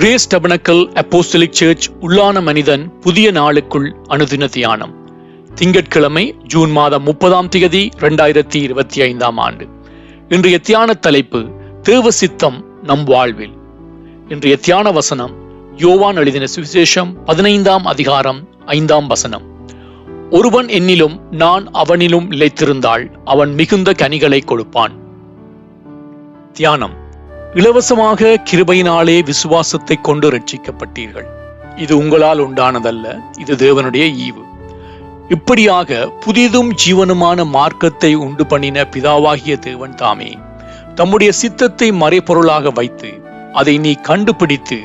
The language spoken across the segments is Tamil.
கிரேஸ் டபனக்கல் அப்போஸ்டலிக் சர்ச் உள்ளான மனிதன் புதிய நாளுக்குள் அனுதின தியானம். திங்கட்கிழமை ஜூன் மாதம் முப்பதாம் தேதி இரண்டாயிரத்தி இருபத்தி ஐந்தாம் ஆண்டு. இன்றைய தியான தலைப்பு தேவ சித்தம் நம் வாழ்வில். இன்றைய தியான வசனம் யோவான் எழுதின சுவிசேஷம் பதினைந்தாம் அதிகாரம் ஐந்தாம் வசனம். ஒருவன் என்னிலும் நான் அவனிலும் நிலைத்திருந்தால் அவன் மிகுந்த கனிகளை கொடுப்பான். தியானம். இலவசமாக கிருபையினாலே விசுவாசத்தை கொண்டு ரட்சிக்கப்பட்டீர்கள் இது உங்களால் உண்டானதல்ல இது தேவனுடைய ஈவு. இப்படியாக புதிதும் ஜீவனுமான மார்க்கத்தை உண்டு பண்ணின பிதாவாகிய தேவன் தாமே தம்முடைய சித்தத்தை மறைபொருளாக வைத்து அதை நீ கண்டுபிடித்து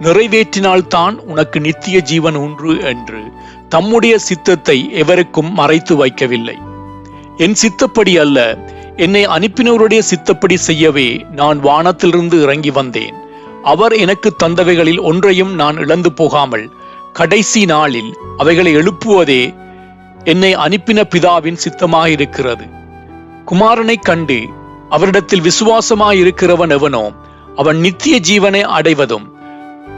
நிறைவேற்றினால்தான் உனக்கு நித்திய ஜீவன் உண்டு என்று தம்முடைய சித்தத்தை எவருக்கும் மறைத்து வைக்கவில்லை. என் சித்தப்படி அல்ல என்னை அனுப்பினவருடைய சித்தப்படி செய்யவே நான் வானத்திலிருந்து இறங்கி வந்தேன். அவர் எனக்கு தந்தவைகளில் ஒன்றையும் நான் இழந்து போகாமல் கடைசி நாளில் அவைகளை எழுப்புவதே என்னை அனுப்பின பிதாவின் சித்தமாயிருக்கிறது. குமாரனை கண்டு அவரிடத்தில் விசுவாசமாயிருக்கிறவன் எவனோ அவன் நித்திய ஜீவனை அடைவதும்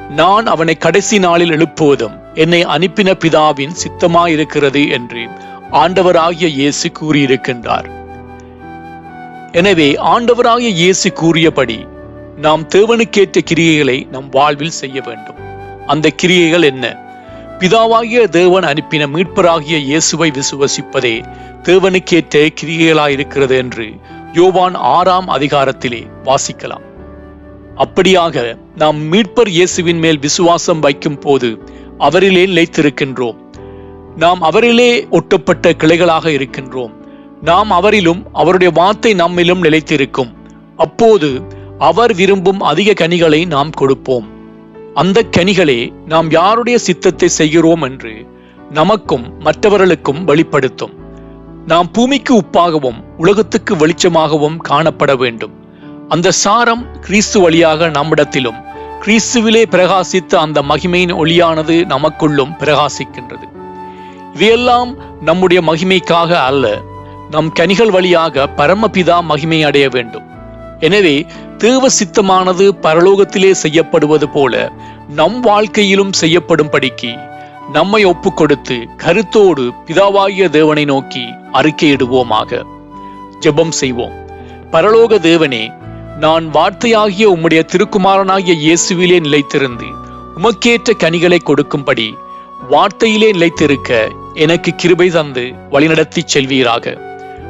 நான் அவனை கடைசி நாளில் எழுப்புவதும் என்னை அனுப்பின பிதாவின் சித்தமாயிருக்கிறது என்று ஆண்டவராகிய இயேசு கூறியிருக்கின்றார். எனவே ஆண்டவராகிய இயேசு கூறியபடி நாம் தேவனுக்கேற்ற கிரியைகளை நம் வாழ்வில் செய்ய வேண்டும். அந்த கிரியைகள் என்ன? பிதாவாகிய தேவன் அனுப்பின மீட்பராகிய இயேசுவை விசுவசிப்பதே தேவனுக்கேற்ற கிரியைகளாயிருக்கிறது என்று யோவான் ஆறாம் அதிகாரத்திலே வாசிக்கலாம். அப்படியாக நாம் மீட்பர் இயேசுவின் மேல் விசுவாசம் வைக்கும் போது அவரிலே நிலைத்திருக்கின்றோம். நாம் அவரிலே ஒட்டப்பட்ட கிளைகளாக இருக்கின்றோம். நாம் அவரிலும் அவருடைய வார்த்தை நம்மிலும் நிலைத்திருக்கும். அப்போது அவர் விரும்பும் அதிக கனிகளை நாம் கொடுப்போம். அந்த கனிகளே நாம் யாருடைய சித்தத்தை செய்கிறோம் என்று நமக்கும் மற்றவர்களுக்கும் வெளிப்படுத்தும். நாம் பூமிக்கு உப்பாகவும் உலகத்துக்கு வெளிச்சமாகவும் காணப்பட வேண்டும். அந்த சாரம் கிறிஸ்து வழியாக நம்மிடத்திலும் கிறிஸ்துவிலே பிரகாசித்த அந்த மகிமையின் ஒளியானது நமக்குள்ளும் பிரகாசிக்கின்றது. இவையெல்லாம் நம்முடைய மகிமைக்காக அல்ல நம் கனிகள் வழியாக பரமபிதா மகிமை அடைய வேண்டும். எனவே தேவ சித்தமானது பரலோகத்திலே செய்யப்படுவது போல நம் வாழ்க்கையிலும் செய்யப்படும்படிக்கு நம்மை ஒப்பு கொடுத்து கருத்தோடு பிதாவாகிய தேவனை நோக்கி அறிக்கையிடுவோமாக. ஜெபம் செய்வோம். பரலோக தேவனே நான் வார்த்தையாகிய உம்முடைய திருக்குமாரனாகிய இயேசுவிலே நிலைத்திருந்து உமக்கேற்ற கனிகளை கொடுக்கும்படி வார்த்தையிலே நிலைத்திருக்க எனக்கு கிருபை தந்து வழிநடத்தி செல்வீராக.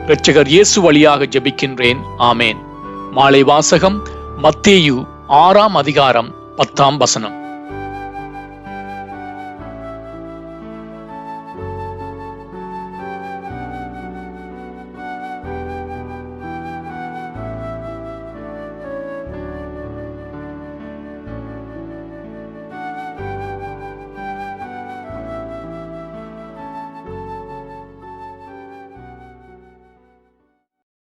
இரட்சகர் இயேசு வழியாக ஜெபிக்கின்றேன். ஆமேன். மாலை வாசகம் மத்தேயு ஆறாம் அதிகாரம் பத்தாம் வசனம்.